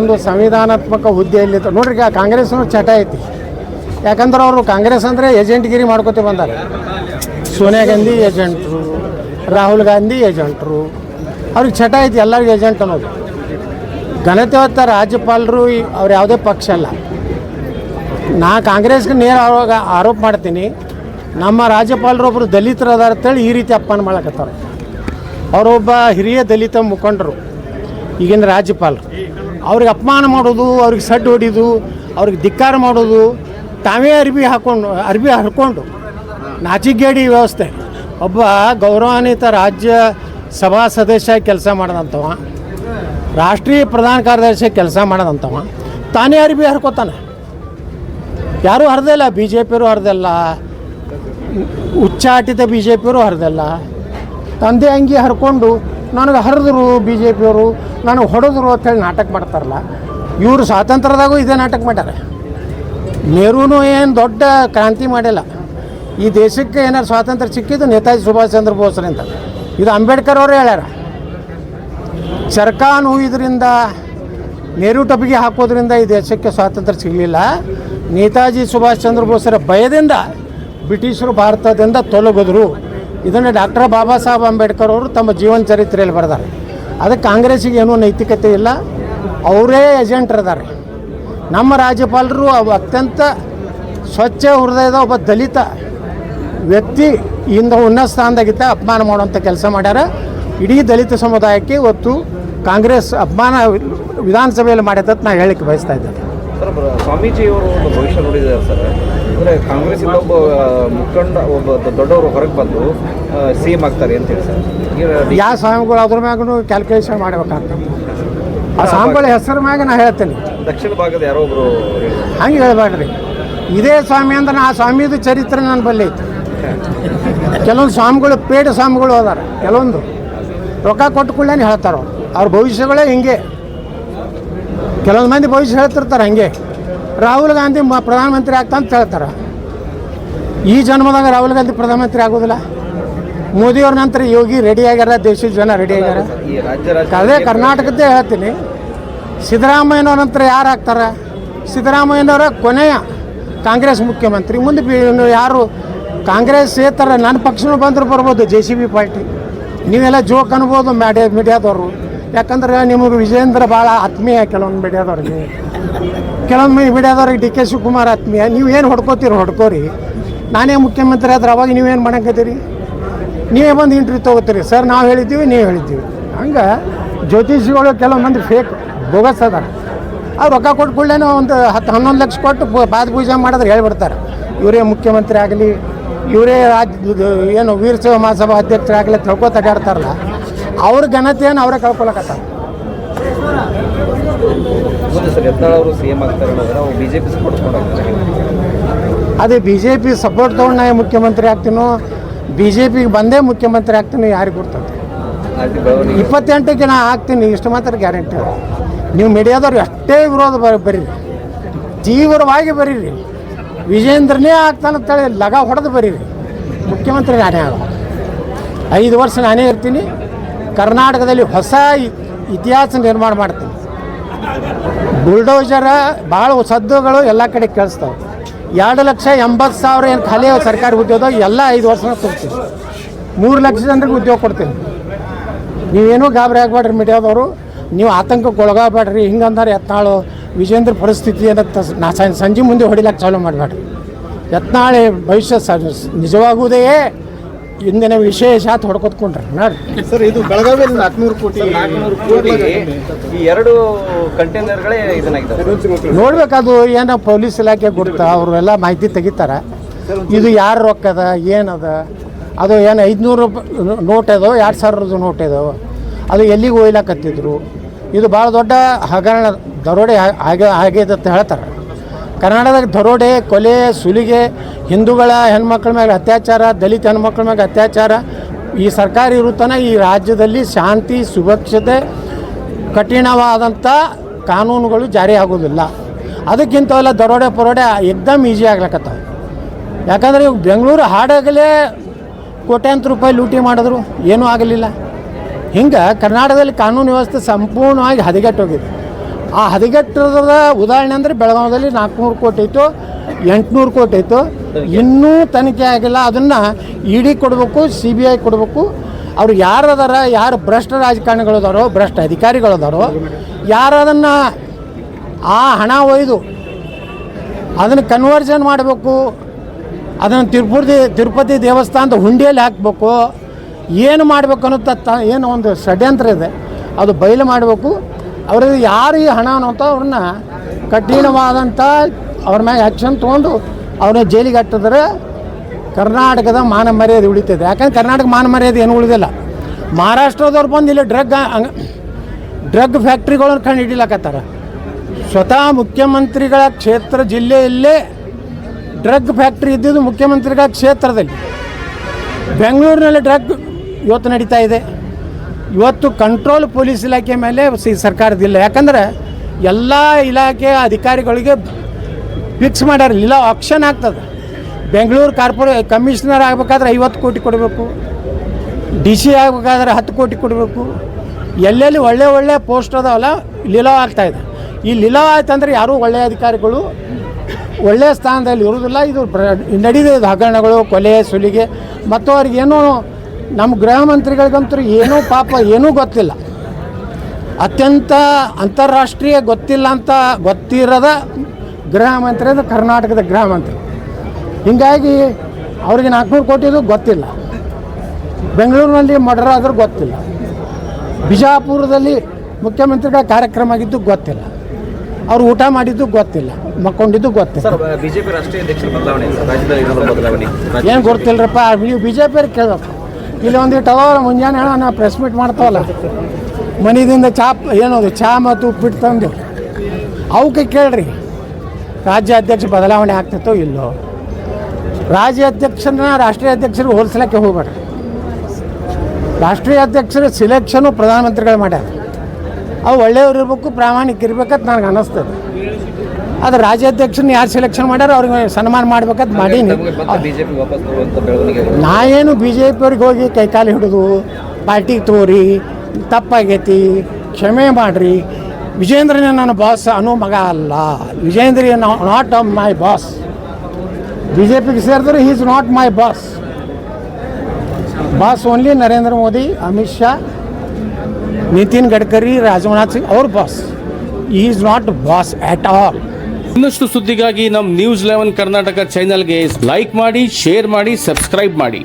ಒಂದು ಸಂವಿಧಾನಾತ್ಮಕ ಹುದ್ದೆಯಲ್ಲಿ ನೋಡ್ರಿ ಕಾಂಗ್ರೆಸ್ನವ್ರು ಚಟ ಐತಿ. ಯಾಕಂದ್ರೆ ಅವರು ಕಾಂಗ್ರೆಸ್ ಅಂದರೆ ಏಜೆಂಟ್ಗಿರಿ ಮಾಡ್ಕೋತಿ ಬಂದಾರೆ. ಸೋನಿಯಾ ಗಾಂಧಿ ಏಜೆಂಟ್ರು, ರಾಹುಲ್ ಗಾಂಧಿ ಏಜೆಂಟ್ರು. ಅವ್ರಿಗೆ ಚಟ ಐತಿ, ಎಲ್ಲರಿಗೂ ಏಜೆಂಟ್ ಅನ್ನೋದು. ಘನತೆವತ್ತ ರಾಜ್ಯಪಾಲರು ಅವ್ರು ಯಾವುದೇ ಪಕ್ಷ ಅಲ್ಲ. ನಾ ಕಾಂಗ್ರೆಸ್ಗೆ ನೇರ ಅವಾಗ ಆರೋಪ ಮಾಡ್ತೀನಿ. ನಮ್ಮ ರಾಜ್ಯಪಾಲರು ಒಬ್ಬರು ದಲಿತರು ಅದಾರ ಅಂತೇಳಿ ಈ ರೀತಿ ಅಪ್ಪನ ಮಾಡಕತ್ತಾರೆ ಅವರೊಬ್ಬ ಹಿರಿಯ ದಲಿತ ಮುಖಂಡರು, ಈಗಿನ ರಾಜ್ಯಪಾಲರು. ಅವ್ರಿಗೆ ಅಪಮಾನ ಮಾಡೋದು, ಅವ್ರಿಗೆ ಸಡ್ಡು ಹೊಡಿದು, ಅವ್ರಿಗೆ ಧಿಕ್ಕಾರ ಮಾಡೋದು, ತಾವೇ ಅರ್ಬಿ ಹಾಕ್ಕೊಂಡು ಅರ್ಬಿ ಹರ್ಕೊಂಡು ನಾಚಿಗೇಡಿ ವ್ಯವಸ್ಥೆ. ಒಬ್ಬ ಗೌರವಾನ್ವಿತ ರಾಜ್ಯ ಸಭಾ ಸದಸ್ಯ ಕೆಲಸ ಮಾಡಿದಂಥವ, ರಾಷ್ಟ್ರೀಯ ಪ್ರಧಾನ ಕಾರ್ಯದರ್ಶಿ ಕೆಲಸ ಮಾಡೋದಂತವ ತಾನೇ ಅರಿಬಿ ಹರ್ಕೋತಾನೆ ಯಾರೂ ಹರಿದಿಲ್ಲ ಬಿ ಜೆ ಪಿಯವರು ಹರಿದಿಲ್ಲ ಉಚ್ಚಾಟಿತ ಬಿ ಜೆ ಪಿಯವರು ಹರಿದಿಲ್ಲ ತಂದೆ ಅಂಗಿ ಹರ್ಕೊಂಡು ನನಗೆ ಹರಿದ್ರು ಬಿ ಜೆ ಪಿಯವರು ನನಗೆ ಹೊಡೆದ್ರು ಅಂತೇಳಿ ನಾಟಕ ಮಾಡ್ತಾರಲ್ಲ, ಇವರು ಸ್ವಾತಂತ್ರ್ಯದಾಗೂ ಇದೇ ನಾಟಕ ಮಾಡ್ಯಾರ. ನೆಹರೂನು ಏನು ದೊಡ್ಡ ಕ್ರಾಂತಿ ಮಾಡಿಲ್ಲ. ಈ ದೇಶಕ್ಕೆ ಏನಾರು ಸ್ವಾತಂತ್ರ್ಯ ಸಿಕ್ಕಿದ್ದು ನೇತಾಜಿ ಸುಭಾಷ್ ಚಂದ್ರ ಬೋಸ್ರಿಂದ ಇದು ಅಂಬೇಡ್ಕರ್ ಅವರು ಹೇಳ್ಯಾರ. ಚರ್ಕಾನು ಇದರಿಂದ ನೆಹರು ಟಪಿಗೆ ಹಾಕೋದ್ರಿಂದ ಈ ದೇಶಕ್ಕೆ ಸ್ವಾತಂತ್ರ್ಯ ಸಿಗಲಿಲ್ಲ. ನೇತಾಜಿ ಸುಭಾಷ್ ಚಂದ್ರ ಬೋಸರ ಭಯದಿಂದ ಬ್ರಿಟಿಷರು ಭಾರತದಿಂದ ತೊಲಗಿದ್ರು. ಇದನ್ನು ಡಾಕ್ಟರ್ ಬಾಬಾ ಸಾಹೇಬ್ ಅಂಬೇಡ್ಕರ್ ಅವರು ತಮ್ಮ ಜೀವನ ಚರಿತ್ರೆಯಲ್ಲಿ ಬರೆದಾರೆ. ಅದಕ್ಕೆ ಕಾಂಗ್ರೆಸ್ಸಿಗೆ ಏನೂ ನೈತಿಕತೆ ಇಲ್ಲ. ಅವರೇ ಏಜೆಂಟ್ರದಾರೆ ನಮ್ಮ ರಾಜ್ಯಪಾಲರು ಅವು ಅತ್ಯಂತ ಸ್ವಚ್ಛ ಹೃದಯದ ಒಬ್ಬ ದಲಿತ ವ್ಯಕ್ತಿ ಇಂದ ಉನ್ನತ ಸ್ಥಾನದಾಗಿದ್ದ ಅಪಮಾನ ಮಾಡುವಂಥ ಕೆಲಸ ಮಾಡ್ಯಾರ. ಇಡೀ ದಲಿತ ಸಮುದಾಯಕ್ಕೆ ಇವತ್ತು ಕಾಂಗ್ರೆಸ್ ಅಪಮಾನ ವಿಧಾನಸಭೆಯಲ್ಲಿ ಮಾಡಿದ್ದಂತ ನಾನು ನಾ ಹೇಳಿಕ್ಕೆ ಬಯಸ್ತಾ ಇದ್ದೇನೆ. ಸರ್ ಸ್ವಾಮೀಜಿಯವರು ಒಂದು ಭವಿಷ್ಯ ನೋಡಿದ್ದಾರೆ ಸರ್. ಅಂದರೆ ಕಾಂಗ್ರೆಸ್ಸಿಂದ ಒಬ್ಬ ಮುಖಂಡ ಒಬ್ಬ ದೊಡ್ಡವರು ಹೊರಗೆ ಬಂದು ಸಿ ಎಂ ಆಗ್ತಾರೆ ಅಂತೇಳಿ ಸರ್. ಯಾವ ಸ್ವಾಮಿಗಳು ಅದ್ರ ಮ್ಯಾಗೂ ಕ್ಯಾಲ್ಕುಲೇಷನ್ ಮಾಡ್ಬೇಕಾಗ್ತದೆ ಆ ಸ್ವಾಮಿಗಳ ಹೆಸರು ಮ್ಯಾಗ ನಾ ಹೇಳ್ತೇನೆ. ದಕ್ಷಿಣ ಭಾಗದ ಯಾರೋ ಒಬ್ಬರು ಹಂಗೆ ಹೇಳ್ಬೇಡ್ರಿ. ಇದೇ ಸ್ವಾಮಿ ಅಂದ್ರೆ ಆ ಸ್ವಾಮಿದು ಚರಿತ್ರೆ ನನ್ನ ಬಲ್ಲಿ ಐತಿ. ಕೆಲವೊಂದು ಸ್ವಾಮಿಗಳು ಪೇಡ ಸ್ವಾಮಿಗಳು ಅದಾರ. ಕೆಲವೊಂದು. ರೊಕ್ಕ ಕೊಟ್ಟು ಕೂಡ ಹೇಳ್ತಾರೆ ಅವ್ರು. ಅವ್ರ ಭವಿಷ್ಯಗಳೇ ಹಿಂಗೆ. ಕೆಲವೊಂದು ಮಂದಿ ಭವಿಷ್ಯ ಹೇಳ್ತಿರ್ತಾರೆ ಹಂಗೆ. ರಾಹುಲ್ ಗಾಂಧಿ ಮ ಪ್ರಧಾನಮಂತ್ರಿ ಆಗ್ತ ಅಂತ ಹೇಳ್ತಾರೆ. ಈ ಜನ್ಮದಾಗ ರಾಹುಲ್ ಗಾಂಧಿ ಪ್ರಧಾನಮಂತ್ರಿ ಆಗೋದಿಲ್ಲ. ಮೋದಿಯವ್ರ ನಂತರ ಯೋಗಿ ರೆಡಿ ಆಗ್ಯಾರ ದೇಶದ ಜನ ರೆಡಿ ಆಗ್ಯಾರ. ಅದೇ ಕರ್ನಾಟಕದ್ದೇ ಹೇಳ್ತೀನಿ. ಸಿದ್ದರಾಮಯ್ಯನವ್ರ ನಂತರ ಯಾರು ಆಗ್ತಾರೆ? ಸಿದ್ದರಾಮಯ್ಯನವರ ಕೊನೆಯ ಕಾಂಗ್ರೆಸ್ ಮುಖ್ಯಮಂತ್ರಿ. ಮುಂದೆ ಯಾರು ಕಾಂಗ್ರೆಸ್ ಸೇತರ ನನ್ನ ಪಕ್ಷನೂ ಬಂದರೂ ಬರ್ಬೋದು ಜೆ ಸಿ ಬಿ ಪಾರ್ಟಿ. ನೀವೆಲ್ಲ ಜೋಕ್ ಅನ್ಬೋದು ಮೀಡಿಯಾ ಮೀಡಿಯಾದವರು. ಯಾಕಂದ್ರೆ ನಿಮಗೆ ವಿಜೇಂದ್ರ ಭಾಳ ಆತ್ಮೀಯ ಕೆಲವೊಂದು ಬಿಡಿಯೋದವ್ರಿಗೆ. ಕೆಲವೊಂದು ಬಿಡಿಯೋದವ್ರಿಗೆ ಡಿ ಕೆ ಶಿವಕುಮಾರ್ ಆತ್ಮೀಯ. ನೀವು ಏನು ಹೊಡ್ಕೋತೀರಿ ಹೊಡ್ಕೋರಿ. ನಾನೇ ಮುಖ್ಯಮಂತ್ರಿ ಆದ್ರೆ ಅವಾಗ ನೀವೇನು ಮಾಡಕತ್ತೀರಿ? ನೀವೇ ಬಂದು ಇಂಟ್ರಿ ತೊಗೋತೀರಿ. ಸರ್, ನಾವು ಹೇಳಿದ್ದೀವಿ, ನೀವು ಹೇಳಿದ್ದೀವಿ. ಹಂಗೆ ಜ್ಯೋತಿಷಿಗಳು ಕೆಲವೊಂದು ಮಂದಿ ಫೇಕ್ ಬೋಗಸ್ ಅದಾರ. ಆ ರೊಕ್ಕ ಕೊಟ್ಟು ಕೂಡಲೇ ಒಂದು ಹತ್ತು ಹನ್ನೊಂದು ಲಕ್ಷ ಕೊಟ್ಟು ಪಾದ ಪೂಜೆ ಮಾಡಿದ್ರೆ ಹೇಳ್ಬಿಡ್ತಾರೆ. ಇವರೇ ಮುಖ್ಯಮಂತ್ರಿ ಆಗಲಿ, ಇವರೇ ರಾಜ್ಯ ಏನು ವೀರಸೇವ ಮಹಾಸಭಾ ಅಧ್ಯಕ್ಷರಾಗಲಿ ತಿಳ್ಕೊ ತಗಾಡ್ತಾರಲ್ಲ ಅವ್ರ ಘನತೆಯನ್ನು ಅವರೇ ಕಳ್ಕೊಳಕತ್ತ ಅದೇ ಬಿ ಜೆ ಪಿ ಸಪೋರ್ಟ್ ತೊಗೊಂಡು ನಾ ಮುಖ್ಯಮಂತ್ರಿ ಆಗ್ತೀನೋ ಬಿ ಜೆ ಪಿಗೆ ಬಂದೇ ಮುಖ್ಯಮಂತ್ರಿ ಆಗ್ತೀನಿ ಯಾರಿಗೆ ಗೊತ್ತಂತ ಇಪ್ಪತ್ತೆಂಟಕ್ಕೆ ನಾ ಹಾಕ್ತೀನಿ ಇಷ್ಟು ಮಾತ್ರ ಗ್ಯಾರಂಟಿ ನೀವು ಮೀಡಿಯಾದವ್ರು ಎಷ್ಟೇ ವಿರೋಧ ಬರ ಬರೀರಿ. ತೀವ್ರವಾಗಿ ಬರೀರಿ. ವಿಜೇಂದ್ರನೇ ಆಗ್ತಾನಂತೇಳಿ ಲಗ ಹೊಡೆದು ಬರೀರಿ. ಮುಖ್ಯಮಂತ್ರಿ ನಾನೇ ಆಗ ಐದು ವರ್ಷ ನಾನೇ ಇರ್ತೀನಿ. ಕರ್ನಾಟಕದಲ್ಲಿ ಹೊಸ ಇತಿಹಾಸ ನಿರ್ಮಾಣ ಮಾಡ್ತೀನಿ. ಬುಲ್ಡೋಜರ ಭಾಳ ಸದ್ದುಗಳು ಎಲ್ಲ ಕಡೆ ಕೇಳಿಸ್ತಾವೆ. ಎರಡು ಲಕ್ಷ ಎಂಬತ್ತು ಸಾವಿರ ಏನು ಖಾಲಿ ಸರ್ಕಾರಿ ಉದ್ಯೋಗ, ಎಲ್ಲ ಐದು ವರ್ಷ ಕೊಡ್ತೀನಿ. ಮೂರು ಲಕ್ಷ ಜನರಿಗೆ ಉದ್ಯೋಗ ಕೊಡ್ತೀನಿ. ನೀವೇನೂ ಗಾಬರಿ ಆಗಬೇಡ್ರಿ ಮೀಡಿಯಾದವರು. ನೀವು ಆತಂಕಕ್ಕೆ ಒಳಗಾಗಬೇಡ್ರಿ ಹಿಂಗಂದ್ರೆ ಯತ್ನಾಳು ವಿಜೇಂದ್ರ ಪರಿಸ್ಥಿತಿಯನ್ನು ನಾ ಸಂಜೆ ಮುಂದೆ ಹೊಡಿಲಕ್ಕೆ ಚಾಲೂ ಮಾಡಬೇಡ್ರಿ. ಯತ್ನಾಳೆ ಭವಿಷ್ಯ ನಿಜವಾಗುವುದೇ ಇಂದಿನ ವಿಶೇಷ ಹೊಡ್ಕೊತ್ಕೊಂಡ್ರಿ ನೋಡ್ರಿ. ಸರ್ ಇದು ಬೆಳಗಾವಿ ನಾಲ್ಕುನೂರು ಕೋಟಿ ನಾಲ್ಕುನೂರು ಕೋಟಿ ಈ ಎರಡು ಕಂಟೈನರ್ಗಳೇ ಇದನ್ನಾಗಿದೆ ನೋಡ್ಬೇಕದು ಏನೋ ಪೊಲೀಸ್ ಇಲಾಖೆ ಗುರ್ತ ಅವರು ಎಲ್ಲ ಮಾಹಿತಿ ತೆಗಿತಾರೆ. ಇದು ಯಾರು ರೊಕ್ಕದ ಏನದ? ಅದು ಏನು ಐದುನೂರು ನೋಟ್ ಅದೋ ಎರಡು ಸಾವಿರದ ನೋಟ್ ಅದೋ ಅದು ಎಲ್ಲಿಗೆ ಒಯ್ಲಾಕತ್ತಿದ್ರು? ಇದು ಭಾಳ ದೊಡ್ಡ ಹಗರಣ ದರೋಡೆ ಹಾಗೆ ಆಗ ಆಗಿದೆ ಅಂತ ಹೇಳ್ತಾರೆ. ಕರ್ನಾಟಕದಾಗ ದರೋಡೆ ಕೊಲೆ ಸುಲಿಗೆ ಹಿಂದೂಗಳ ಹೆಣ್ಮಕ್ಳ ಮೇಲೆ ಅತ್ಯಾಚಾರ, ದಲಿತ ಹೆಣ್ಮಕ್ಳ ಮೇಲೆ ಅತ್ಯಾಚಾರ, ಈ ಸರ್ಕಾರ ಇರುತ್ತಾನೆ ಈ ರಾಜ್ಯದಲ್ಲಿ ಶಾಂತಿ, ಸುರಕ್ಷತೆ, ಕಠಿಣವಾದಂಥ ಕಾನೂನುಗಳು ಜಾರಿ ಆಗೋದಿಲ್ಲ ಅದಕ್ಕಿಂತವೆಲ್ಲ ದರೋಡೆ ಪರೋಡೆ ಎಕ್ದಮ್ ಈಸಿ ಆಗ್ಲಕತ್ತಾವ. ಯಾಕಂದ್ರೆ ಇವಾಗ ಬೆಂಗಳೂರು ಹಾಡಾಗಲೇ ಕೋಟ್ಯಾಂತರ ರೂಪಾಯಿ ಲೂಟಿ ಮಾಡಿದ್ರು, ಏನೂ ಆಗಲಿಲ್ಲ. ಹಿಂಗೆ ಕರ್ನಾಟಕದಲ್ಲಿ ಕಾನೂನು ವ್ಯವಸ್ಥೆ ಸಂಪೂರ್ಣವಾಗಿ ಹದಗೆಟ್ಟೋಗಿದೆ. ಆ ಹದಿಗೆಟ್ಟದ ಉದಾಹರಣೆ ಅಂದರೆ ಬೆಳಗಾವದಲ್ಲಿ ನಾಲ್ಕುನೂರು ಕೋಟಿ ಇತ್ತು. ಎಂಟುನೂರು ಕೋಟಿ ಇತ್ತು ಇನ್ನೂ ತನಿಖೆ ಆಗಿಲ್ಲ. ಅದನ್ನು ಇ ಡಿ ಕೊಡಬೇಕು ಸಿ ಬಿ ಐ ಕೊಡಬೇಕು. ಅವ್ರು ಯಾರು ಅದಾರ, ಯಾರು ಭ್ರಷ್ಟ ರಾಜಕಾರಣಿಗಳದಾರೋ, ಭ್ರಷ್ಟ ಅಧಿಕಾರಿಗಳದಾರೋ ಯಾರು ಅದನ್ನು ಆ ಹಣ ಒಯ್ದು ಅದನ್ನು ಕನ್ವರ್ಷನ್ ಮಾಡಬೇಕು, ಅದನ್ನು ತಿರುಪತಿ ತಿರುಪತಿ ದೇವಸ್ಥಾನದ ಹುಂಡಿಯಲ್ಲಿ ಹಾಕಬೇಕು, ಏನು ಮಾಡಬೇಕು ಅನ್ನೋ ತ, ಏನು ಒಂದು ಷಡ್ಯಂತ್ರ ಇದೆ. ಅದು ಬಯಲು ಮಾಡಬೇಕು. ಅವ್ರಿಗೆ ಯಾರು ಈ ಹಣ ಅನ್ನೋಂಥ ಅವ್ರನ್ನ ಕಠಿಣವಾದಂಥ ಅವ್ರ ಮ್ಯಾಗ ಆ್ಯಕ್ಷನ್ ತೊಗೊಂಡು ಅವ್ರನ್ನ ಜೈಲಿಗೆ ಹಾಕ್ತಿದ್ರೆ. ಕರ್ನಾಟಕದ ಮಾನ ಮರ್ಯಾದೆ ಉಳಿತದೆ ಯಾಕಂದ್ರೆ ಕರ್ನಾಟಕ ಮಾನ ಮರ್ಯಾದೆ ಏನು ಉಳಿದಿಲ್ಲ. ಮಹಾರಾಷ್ಟ್ರದವ್ರು ಬಂದು ಇಲ್ಲಿ ಡ್ರಗ್ ಡ್ರಗ್ ಫ್ಯಾಕ್ಟ್ರಿಗಳನ್ನು ಕಂಡು ಹಿಡಿಲಕತ್ತಾರ. ಸ್ವತಃ ಮುಖ್ಯಮಂತ್ರಿಗಳ ಕ್ಷೇತ್ರ ಜಿಲ್ಲೆಯಲ್ಲೇ ಡ್ರಗ್ ಫ್ಯಾಕ್ಟ್ರಿ ಇದ್ದಿದ್ದು ಮುಖ್ಯಮಂತ್ರಿಗಳ ಕ್ಷೇತ್ರದಲ್ಲಿ. ಬೆಂಗಳೂರಿನಲ್ಲಿ ಡ್ರಗ್ ಇವತ್ತು ನಡೀತಾ ಇದೆ. ಇವತ್ತು ಕಂಟ್ರೋಲ್ ಪೊಲೀಸ್ ಇಲಾಖೆ ಮೇಲೆ ಸರ್ಕಾರದಿಲ್ಲ ಯಾಕಂದ್ರೆ ಎಲ್ಲ ಇಲಾಖೆಯ ಅಧಿಕಾರಿಗಳಿಗೆ ಫಿಕ್ಸ್ ಮಾಡ್ಯಾರ. ಇಲ್ಲ ಆಕ್ಷನ್ ಆಗ್ತದೆ. ಬೆಂಗಳೂರು ಕಾರ್ಪೊರೇ ಕಮಿಷನರ್ ಆಗಬೇಕಾದ್ರೆ ಐವತ್ತು ಕೋಟಿ ಕೊಡಬೇಕು. ಡಿ ಸಿ ಆಗಬೇಕಾದ್ರೆ ಹತ್ತು ಕೋಟಿ ಕೊಡಬೇಕು. ಎಲ್ಲೆಲ್ಲಿ ಒಳ್ಳೆ ಒಳ್ಳೆ ಪೋಸ್ಟ್ ಅದಾವಲ್ಲ, ಲೀಲಾವ್ ಆಗ್ತಾಯಿದೆ ಈ ಲೀಲಾವ್ ಆಯ್ತಂದ್ರೆ ಯಾರೂ ಒಳ್ಳೆಯ ಅಧಿಕಾರಿಗಳು ಒಳ್ಳೆಯ ಸ್ಥಾನದಲ್ಲಿ ಇರುವುದಿಲ್ಲ. ಇದು ಪ್ರ- ನಡೀದೆ ಇದು ಹಗರಣಗಳು, ಕೊಲೆ, ಸುಲಿಗೆ. ಮತ್ತು ಅವ್ರಿಗೇನೋ ನಮ್ಮ ಗೃಹ ಮಂತ್ರಿಗಳಿಗಂತೂ ಏನೂ ಪಾಪ ಏನೂ ಗೊತ್ತಿಲ್ಲ. ಅತ್ಯಂತ ಅಂತಾರಾಷ್ಟ್ರೀಯ ಗೊತ್ತಿಲ್ಲ ಅಂತ ಗೊತ್ತಿರದ ಗೃಹ ಮಂತ್ರಿ ಅಂದ್ರೆ ಕರ್ನಾಟಕದ ಗೃಹ ಮಂತ್ರಿ ಹೀಗಾಗಿ ಅವ್ರಿಗೆ ನಾಲ್ಕುನೂರು ಕೋಟಿದು ಗೊತ್ತಿಲ್ಲ. ಬೆಂಗಳೂರಿನಲ್ಲಿ ಮರ್ಡರ್ ಆದರೂ ಗೊತ್ತಿಲ್ಲ. ಬಿಜಾಪುರದಲ್ಲಿ ಮುಖ್ಯಮಂತ್ರಿಗಳ ಕಾರ್ಯಕ್ರಮ ಆಗಿದ್ದು ಗೊತ್ತಿಲ್ಲ. ಅವ್ರು ಊಟ ಮಾಡಿದ್ದು ಗೊತ್ತಿಲ್ಲ. ಮಕ್ಕೊಂಡಿದ್ದು ಗೊತ್ತಿಲ್ಲ. ಬಿಜೆಪಿ ರಾಷ್ಟ್ರೀಯ ಏನು ಗೊತ್ತಿಲ್ಲರಪ್ಪ ನೀವು ಬಿ ಜೆ ಪಿಯರ್ ಕೇಳಬೇಕು. ಇಲ್ಲಿ ಒಂದಿಟ್ಟು ಅದಾವಲ್ಲ ಮುಂಜಾನೆ ಹೇಳೋ ನಾವು ಪ್ರೆಸ್ ಮೀಟ್ ಮಾಡ್ತಾವಲ್ಲ. ಮನೆಯಿಂದ ಚಾ ಏನದು ಚಾ ಮತ್ತು ಉಪ್ಪಿಟ್ಟು ತಂದು. ಅವಕ್ಕೆ ಕೇಳ್ರಿ. ರಾಜ್ಯ ಅಧ್ಯಕ್ಷ ಬದಲಾವಣೆ ಆಗ್ತಿತ್ತೋ ಇಲ್ಲೋ? ರಾಜ್ಯ ಅಧ್ಯಕ್ಷರನ್ನ ರಾಷ್ಟ್ರೀಯ ಅಧ್ಯಕ್ಷರಿಗೆ ಹೋಲಿಸ್ಲಿಕ್ಕೆ ಹೋಗ್ಬೇಡ್ರಿ. ರಾಷ್ಟ್ರೀಯ ಅಧ್ಯಕ್ಷರ ಸಿಲೆಕ್ಷನು ಪ್ರಧಾನಮಂತ್ರಿಗಳು ಮಾಡ್ಯಾರ. ಅವು ಒಳ್ಳೆಯವ್ರು ಇರಬೇಕು ಪ್ರಾಮಾಣಿಕ ಇರ್ಬೇಕಂತ ನನಗೆ ಅನ್ನಿಸ್ತದೆ ಅದು ಅಧ್ಯಕ್ಷನ ಯಾರು ಸೆಲೆಕ್ಷನ್ ಮಾಡ್ಯಾರ ಅವ್ರಿಗೆ ಸನ್ಮಾನ ಮಾಡ್ಬೇಕಂತ ಮಾಡೀನಿ. ನಾ ಏನು ಬಿ ಜೆ ಪಿಯವ್ರಿಗೆ ಹೋಗಿ ಕೈಕಾಲು ಹಿಡಿದು ಪಾರ್ಟಿಗೆ ತೋರಿ, ತಪ್ಪಾಗೈತಿ, ಕ್ಷಮೆ ಮಾಡಿರಿ ವಿಜೇಂದ್ರನೇ ನನ್ನ ಬಾಸ್ ಅನ್ನೋ ಮಗ ಅಲ್ಲ. Vijendra not my boss B J ಪಿಗೆ ಸೇರಿದ್ರೆ is not my boss boss only Narendra Modi, Amit Shah, Nitin Gadkari, Rajnath Singh ಅವ್ರ boss is not boss at all ಇನ್ನಷ್ಟು ಸುದ್ದಿಗಾಗಿ ನಮ್ಮ ನ್ಯೂಸ್ ಲೆವೆನ್ ಕರ್ನಾಟಕ ಚಾನೆಲ್ಗೆ ಲೈಕ್ ಮಾಡಿ ಶೇರ್ ಮಾಡಿ ಸಬ್ಸ್ಕ್ರೈಬ್ ಮಾಡಿ.